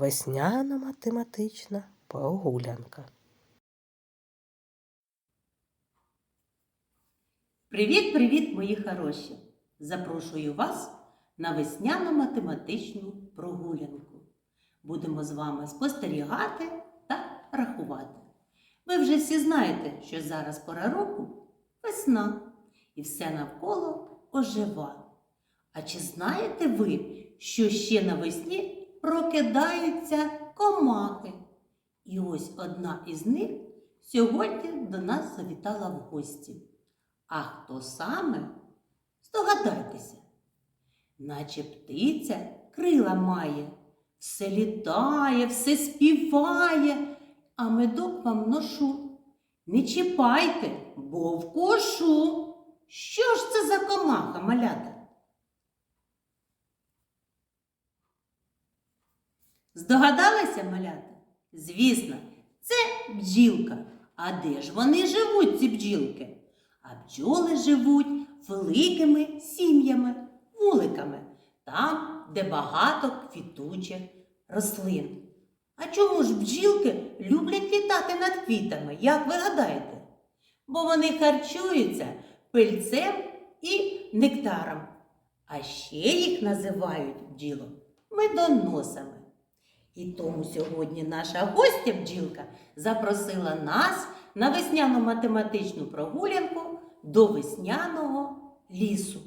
Весняна математична прогулянка. Привіт-привіт, мої хороші! Запрошую вас на весняну математичну прогулянку. Будемо з вами спостерігати та рахувати. Ви вже всі знаєте, що зараз пора року весна, і все навколо ожива. А чи знаєте ви, що ще навесні прокидаються комахи? І ось одна із них сьогодні до нас завітала в гості. А хто саме? Здогадайтеся. Наче птиця крила має, все літає, все співає, а медок вам ношу. Не чіпайте, бо вкушу. Що ж це за комаха, малята? Здогадалися, малята? Звісно, це бджілка. А де ж вони живуть, ці бджілки? А бджоли живуть великими сім'ями, вуликами, там, де багато квітучих рослин. А чому ж бджілки люблять літати над квітами, як ви гадаєте? Бо вони харчуються пильцем і нектаром. А ще їх називають бджілом медоносами. І тому сьогодні наша гостя бджілка запросила нас на весняну математичну прогулянку до весняного лісу.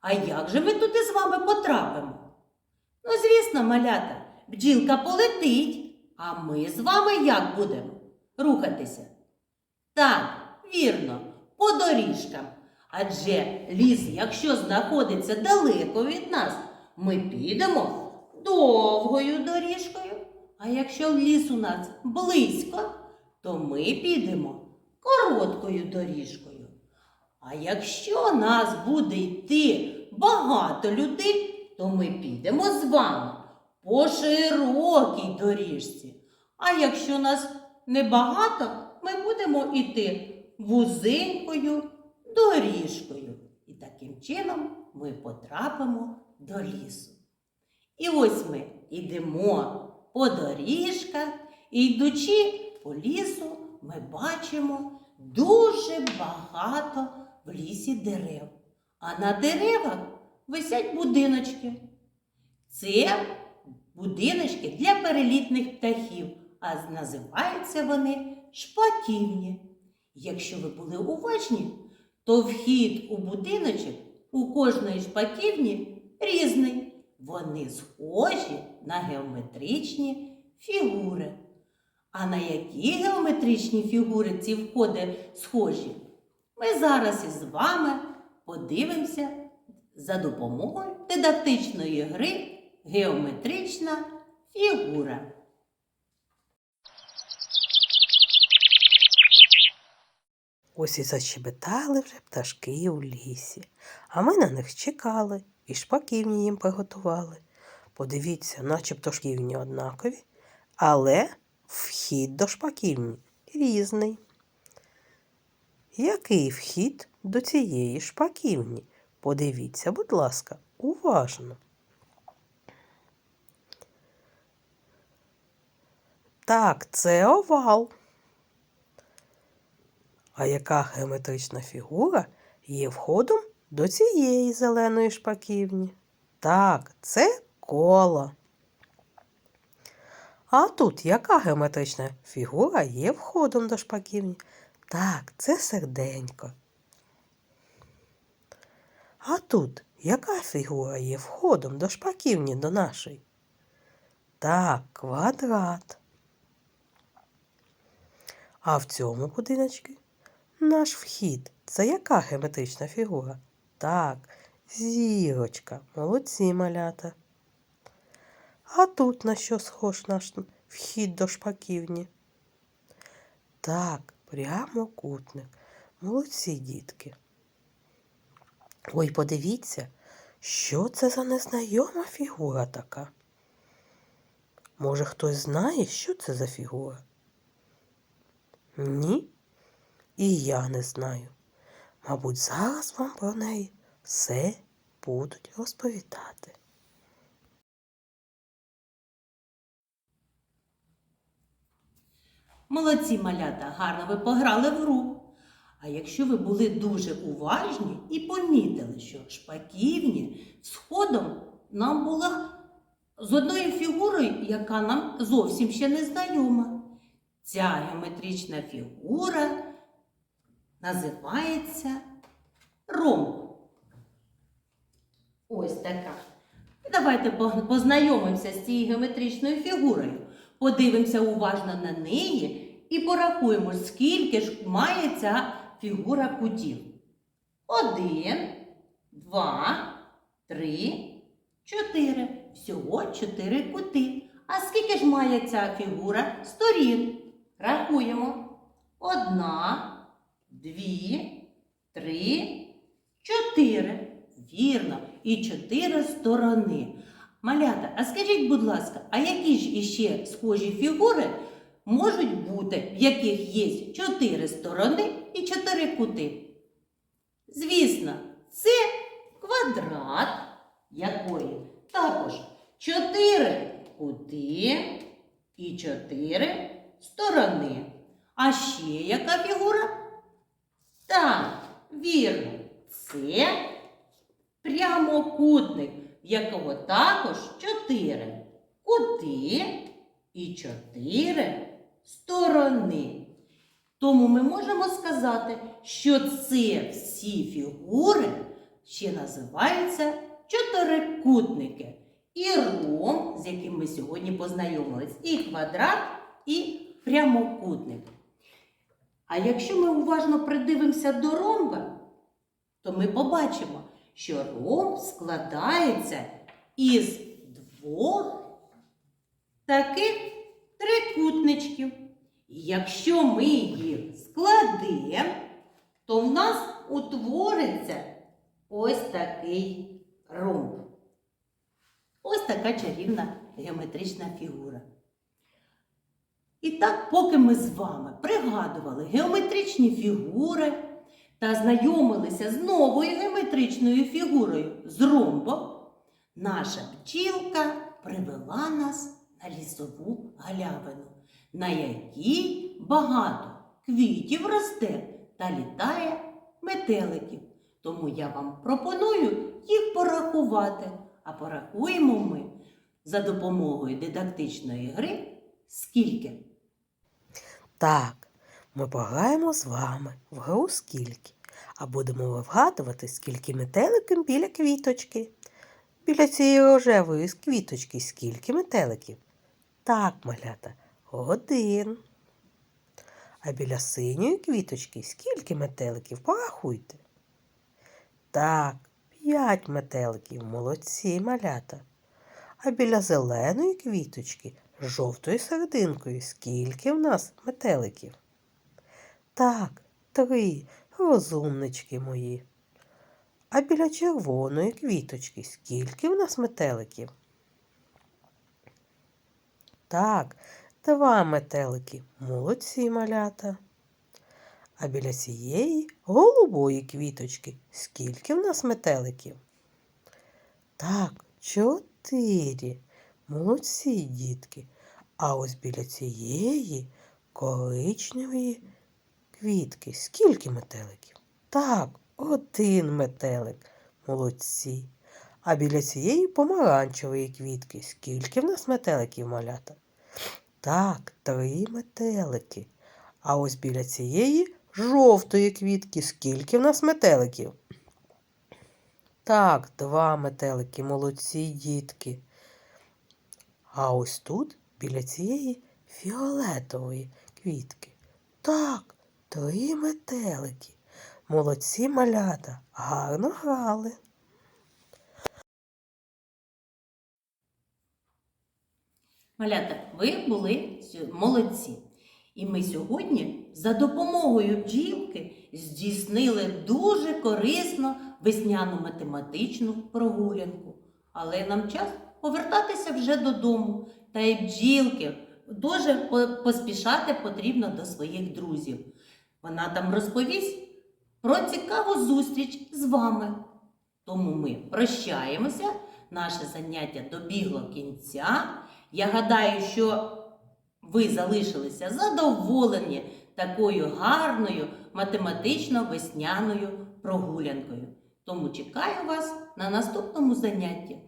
А як же ми туди з вами потрапимо? Ну, звісно, малята, бджілка полетить, а ми з вами як будемо рухатися? Так, вірно, по доріжкам. Адже ліс, якщо знаходиться далеко від нас, ми підемо довгою доріжкою. А якщо ліс у нас близько, то ми підемо короткою доріжкою. А якщо нас буде йти багато людей, то ми підемо з вами по широкій доріжці. А якщо нас небагато, ми будемо йти вузенькою доріжкою. І таким чином ми потрапимо до лісу. І ось ми йдемо по доріжках і йдучи по лісу, ми бачимо дуже багато в лісі дерев. А на деревах висять будиночки. Це будиночки для перелітних птахів, а називаються вони шпаківні. Якщо ви були уважні, то вхід у будиночок у кожної шпаківні різний. Вони схожі на геометричні фігури. А на які геометричні фігури ці входи схожі? Ми зараз із вами подивимося за допомогою дидактичної гри Геометрична фігура. Ось і зачебетали вже пташки у лісі, а ми на них чекали і шпаківні їм приготували. Подивіться, начебто шківні однакові, але вхід до шпаківні різний. Який вхід до цієї шпаківні? Подивіться, будь ласка, уважно. Так, це овал. А яка геометрична фігура є входом до цієї зеленої шпаківні? Так, це коло. А тут яка геометрична фігура є входом до шпаківні? Так, це серденько. А тут яка фігура є входом до шпаківні до нашої? Так, квадрат. А в цьому будиночку наш вхід це яка геометрична фігура? Так, зірочка. Молодці малята. А тут на що схож наш вхід до шпаківні? Так, прямокутник. Молодці дітки. Ой, подивіться, що це за незнайома фігура така? Може, хтось знає, що це за фігура? Ні? І я не знаю. Мабуть, зараз вам про неї все будуть розповідати. Молодці малята, гарно ви пограли в гру. А якщо ви були дуже уважні і помітили, що шпаківні сходом нам була з одною фігурою, яка нам зовсім ще не знайома. Ця геометрична фігура називається ромб. Ось така. І Давайте познайомимося з цією геометричною фігурою. Подивимося уважно на неї і порахуємо, скільки ж має ця фігура кутів. Один, два, три, чотири. Всього чотири кути. А скільки ж має ця фігура сторін? Рахуємо. Одна, дві, три, чотири. Вірно, і чотири сторони. Малята, а скажіть, будь ласка, а які ж іще схожі фігури можуть бути, в яких є чотири сторони і чотири кути? Звісно, це квадрат, якої також чотири кути і чотири сторони. А ще яка фігура? Так, вірно, це прямокутник, в якого також чотири кути і чотири сторони. Тому ми можемо сказати, що це всі фігури ще називаються чотирикутники. І ром, з яким ми сьогодні познайомились, і квадрат, і прямокутник. А якщо ми уважно придивимося до ромба, то ми побачимо, що ромб складається із двох таких трикутничків. І якщо ми їх складемо, то в нас утвориться ось такий ромб. Ось така чарівна геометрична фігура. І так, поки ми з вами пригадували геометричні фігури та знайомилися з новою геометричною фігурою з ромбом, наша бджілка привела нас на лісову галявину, на якій багато квітів росте та літає метеликів. Тому я вам пропоную їх порахувати. А порахуємо ми за допомогою дидактичної гри скільки. Так, ми пограємо з вами в гру скільки, а будемо вгадувати, скільки метеликів біля квіточки. Біля цієї рожевої квіточки скільки метеликів? Так, малята, один. А біля синьої квіточки скільки метеликів? Порахуйте. Так, п'ять метеликів, молодці малята. А біля зеленої квіточки жовтою серединкою скільки в нас метеликів? Так, три, розумнички мої. А біля червоної квіточки скільки в нас метеликів? Так, два метелики, молодці малята. А біля цієї голубої квіточки скільки в нас метеликів? Так, чотири. Молодці, дітки. А ось біля цієї коричневої квітки скільки метеликів? Так, один метелик. Молодці. А біля цієї помаранчевої квітки скільки в нас метеликів малята? Так, три метелики. А ось біля цієї жовтої квітки скільки в нас метеликів? Так, два метелики, молодці дітки. А ось тут, біля цієї фіолетової квітки. Так, три метелики. Молодці малята, гарно грали. Малята, ви були молодці. І ми сьогодні за допомогою бджілки здійснили дуже корисну весняну математичну прогулянку. Але нам час повертатися вже додому. Та й бджілки дуже поспішати потрібно до своїх друзів. Вона там розповість про цікаву зустріч з вами. Тому ми прощаємося. Наше заняття добігло кінця. Я гадаю, що ви залишилися задоволені такою гарною математично-весняною прогулянкою. Тому чекаю вас на наступному занятті.